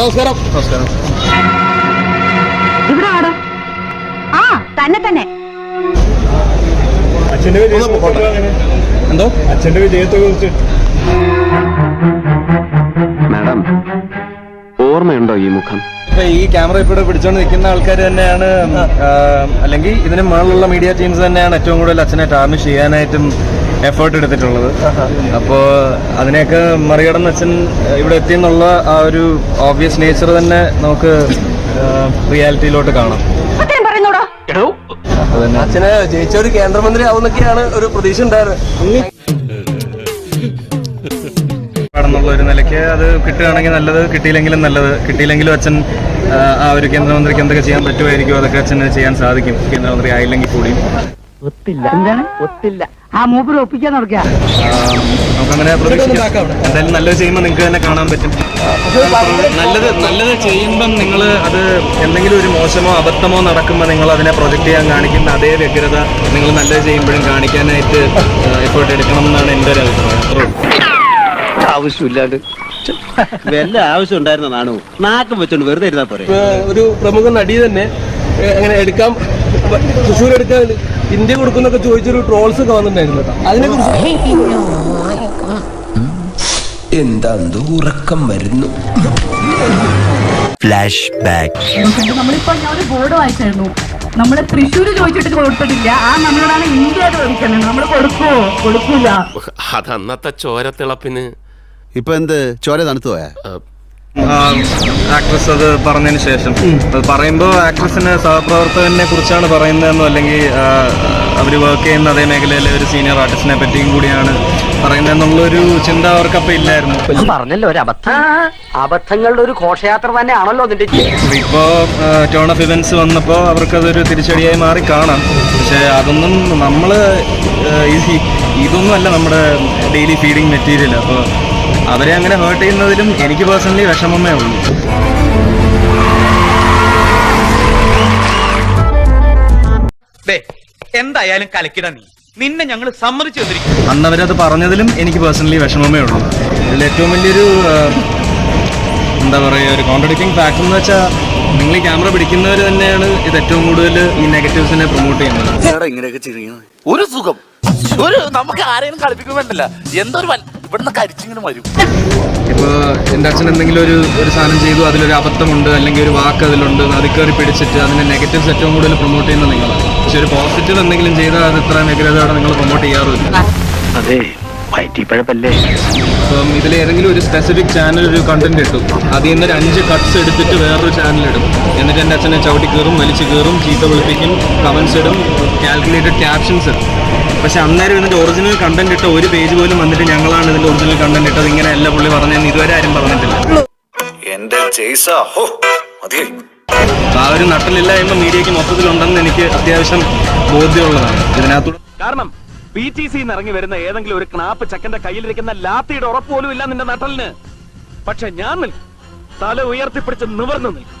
നമസ്കാരം. നമസ്കാരം. ആ തന്നെ തന്നെ. അച്ഛന്റെ എന്തോ? അച്ഛന്റെ വിജയത്തെ കുറിച്ച് മാഡം ഓർമ്മയുണ്ടോ ഈ മുഖം? ഇപ്പൊ ഈ ക്യാമറ ഇപ്പോഴും പിടിച്ചോണ്ട് നിൽക്കുന്ന ആൾക്കാർ തന്നെയാണ് അല്ലെങ്കിൽ ഇതിന് മുകളിലുള്ള മീഡിയ ടീംസ് തന്നെയാണ് ഏറ്റവും കൂടുതൽ അച്ഛനെ ടാർണിഷ് ചെയ്യാനായിട്ടും എഫേർട്ട് എടുത്തിട്ടുള്ളത്. അപ്പോ അതിനെയൊക്കെ മറികടന്ന് അച്ഛൻ ഇവിടെ എത്തിയെന്നുള്ള ആ ഒരു ഓബ്വിയസ് നേച്ചർ തന്നെ നമുക്ക് റിയാലിറ്റിയിലോട്ട് കാണാം. അച്ഛന് ജയിച്ച ഒരു കേന്ദ്രമന്ത്രി ആവുന്നൊക്കെയാണ് ഒരു പ്രതീക്ഷ ഉണ്ടായിരുന്നത്. എന്നുള്ള ഒരു നിലയ്ക്ക് അത് കിട്ടുകയാണെങ്കിൽ നല്ലത് കിട്ടിയില്ലെങ്കിലും നല്ലത്. കിട്ടിയില്ലെങ്കിലും അച്ഛൻ ആ, ഒരു കേന്ദ്രമന്ത്രിക്ക് എന്തൊക്കെ ചെയ്യാൻ പറ്റുമായിരിക്കും അതൊക്കെ അച്ഛന് ചെയ്യാൻ സാധിക്കും. കേന്ദ്രമന്ത്രി ആയില്ലെങ്കിൽ കൂടിയും. ഒത്തില്ല. എന്താണ് ഒത്തില്ല. ആ മൂപ്പര് ഒപ്പിക്കാൻ നടക്കുക നമുക്കങ്ങനെ പ്രതീക്ഷിക്കാം. എന്തായാലും നല്ലത് ചെയ്യുമ്പോൾ നിങ്ങൾക്ക് തന്നെ കാണാൻ പറ്റും. നല്ലത് നല്ലത് ചെയ്യുമ്പം നിങ്ങൾ അത് എന്തെങ്കിലും ഒരു മോശമോ അബദ്ധമോ നടക്കുമ്പോൾ നിങ്ങൾ അതിനെ പ്രൊജക്ട് ചെയ്യാൻ കാണിക്കുന്ന അതേ വ്യഗ്രത നിങ്ങൾ നല്ലത് ചെയ്യുമ്പോഴും കാണിക്കാനായിട്ട് എഫേർട്ട് എടുക്കണം എന്നാണ് എന്റെ ഒരു അഭിപ്രായം. ആവശ്യമില്ലാണ്ട്. വല്ല ആവശ്യം ഉണ്ടായിരുന്ന നാണു? നാക്കം വെച്ചോണ്ട് വെറുതെ ഇരുന്നാ പോരെ? ഒരു പ്രമുഖ നടി തന്നെ അങ്ങനെ എടുക്കാം. തൃശ്ശൂർ എടുക്കാൻ ഇന്ത്യ കൊടുക്കുന്നൊക്കെ ചോദിച്ചൊരു ട്രോൾസ് ഒക്കെ വന്നിട്ടുണ്ടായിരുന്നു അതിനെ കുറിച്ച് എന്താ ഉറക്കം വരുന്നു? ഫ്ലാഷ് ബാക്ക് നമ്മളിപ്പോ ഞാൻ ഒരു ബോർഡ് വായിച്ചായിരുന്നു. നമ്മൾ തൃശ്ശൂര് ചോദിച്ചിട്ട് കൊടുത്തിട്ടില്ല. ആ നമ്മളോടാണ് ഇന്ത്യ ചോദിക്കുന്നത് നമ്മൾ കൊടുക്കുവോ? കൊടുക്കൂല. അതന്നത്തെ ചോരത്തിളപ്പിന് ഇപ്പൊ എന്ത്? ചോര തണുത്തു പോയാ? ആക്ട്രസ് അത് പറഞ്ഞതിന് ശേഷം. അത് പറയുമ്പോൾ ആക്ട്രസിന് സഹപ്രവർത്തകനെ കുറിച്ചാണ് പറയുന്നതെന്നോ അല്ലെങ്കിൽ അവർ വർക്ക് ചെയ്യുന്ന അതേ മേഖലയിലെ ഒരു സീനിയർ ആർട്ടിസ്റ്റിനെ പറ്റിയും കൂടിയാണ് പറയുന്നതെന്നുള്ളൊരു ചിന്ത അവർക്കപ്പം ഇല്ലായിരുന്നു. പറഞ്ഞല്ലോ ഒരു അബദ്ധം. അബദ്ധങ്ങളുടെ ഒരു ഘോഷയാത്ര തന്നെയാണല്ലോ അതിന്റെ ഇപ്പോ ടേൺ ഓഫ് ഇവന്റ്സ് വന്നപ്പോ അവർക്കതൊരു തിരിച്ചടിയായി മാറി കാണാം. പക്ഷെ അതൊന്നും നമ്മൾ ഈ- ഇതൊന്നും അല്ല നമ്മുടെ ഡെയിലി ഫീഡിങ് മെറ്റീരിയൽ അപ്പോൾ അവരെ അങ്ങനെ ഹേർട്ട് ചെയ്യുന്നതിലും എനിക്ക് പേഴ്സണലി വിഷമമേ ഉള്ളൂ. എന്തായാലും കലക്കിട നീ. നിന്നെ ഞങ്ങൾ സമ്മതിച്ചു തന്നിരിക്കും അന്ന് അവരത് പറഞ്ഞതിലും എനിക്ക് പേഴ്സണലി വിഷമമേ ഉള്ളൂ. ഇതിൽ ഏറ്റവും വലിയൊരു എന്താ പറയുക ഒരു കോൺട്രഡിക്റ്റിംഗ് ഫാക്ടർ എന്ന് വെച്ചാൽ നിങ്ങൾ ഈ ക്യാമറ പിടിക്കുന്നവർ തന്നെയാണ് ഇത് ഏറ്റവും കൂടുതൽ ഈ നെഗറ്റീവ്സിനെ പ്രൊമോട്ട് ചെയ്യുന്നത്. ഇങ്ങനെയൊക്കെ ഒരു സുഖം. ഒരു നമുക്ക് ആരെയും കളിപ്പിക്കുമെന്നല്ല എന്തൊരു ഇവിടുന്ന് കരിച്ചിങ്ങനെ വരും. ഇപ്പൊ എന്റെ അച്ഛൻ എന്തെങ്കിലും ഒരു ഒരു സാധനം ചെയ്തു അതിലൊരു അബദ്ധമുണ്ട് അല്ലെങ്കിൽ ഒരു വാക്ക് അതിലുണ്ട് അത് കയറി പിടിച്ചിട്ട് അതിന്റെ നെഗറ്റീവ് ഏറ്റവും കൂടുതൽ പ്രൊമോട്ട് ചെയ്യുന്ന നിങ്ങൾ പക്ഷെ ഒരു പോസിറ്റീവ് എന്തെങ്കിലും ചെയ്താൽ അത് ഇത്ര നെഗറ്റീവ് നിങ്ങൾ പ്രൊമോട്ട് ചെയ്യാറുമില്ല. അതെ വയറ്റിപ്പഴപ്പല്ലേ അപ്പം ഇതിൽ ഏതെങ്കിലും ഒരു സ്പെസിഫിക് ചാനൽ ഒരു കണ്ടന്റ് ഇട്ടു. അതിൽ നിന്ന് ഒരു അഞ്ച് കട്ട്സ് എടുത്തിട്ട് വേറൊരു ചാനൽ ഇടും. എന്നിട്ട് എന്റെ അച്ഛനെ ചവിട്ടി കയറും വലിച്ചു കയറും ചീത്ത വിളിപ്പിക്കും കമൻസ് ഇടും കാൽക്കുലേറ്റഡ് ക്യാപ്ഷൻസ് ഇടും. പക്ഷെ അന്നേരം ഇതിന്റെ ഒറിജിനൽ കണ്ടന്റ് ഇട്ട ഒരു പേജ് പോലും വന്നിട്ട് ഞങ്ങളാണ് ഇതിന്റെ ഒറിജിനൽ കണ്ടന്റ് ഇട്ടത്. ഇങ്ങനെ അല്ല പുള്ളി പറഞ്ഞതെന്ന് ഇതുവരെ ആരും പറഞ്ഞിട്ടില്ല. ആ ഒരു നട്ടലില്ലായ്മ മീഡിയക്ക് മൊത്തത്തിലുണ്ടെന്ന് എനിക്ക് അത്യാവശ്യം ബോധ്യമുള്ളതാണ്. ഇതിനകത്തൂടെ കാരണം പി ടി സി ഇറങ്ങി വരുന്ന ഏതെങ്കിലും ഒരു ക്നാപ്പ് ചക്കന്റെ കയ്യിലിരിക്കുന്ന ലാത്തിയുടെ ഉറപ്പ് പോലും ഇല്ല നിന്റെ നട്ടലിന്. പക്ഷെ ഞാൻ നിൽക്കും. തല ഉയർത്തിപ്പിടിച്ച് നിവർന്നു നിൽക്കും.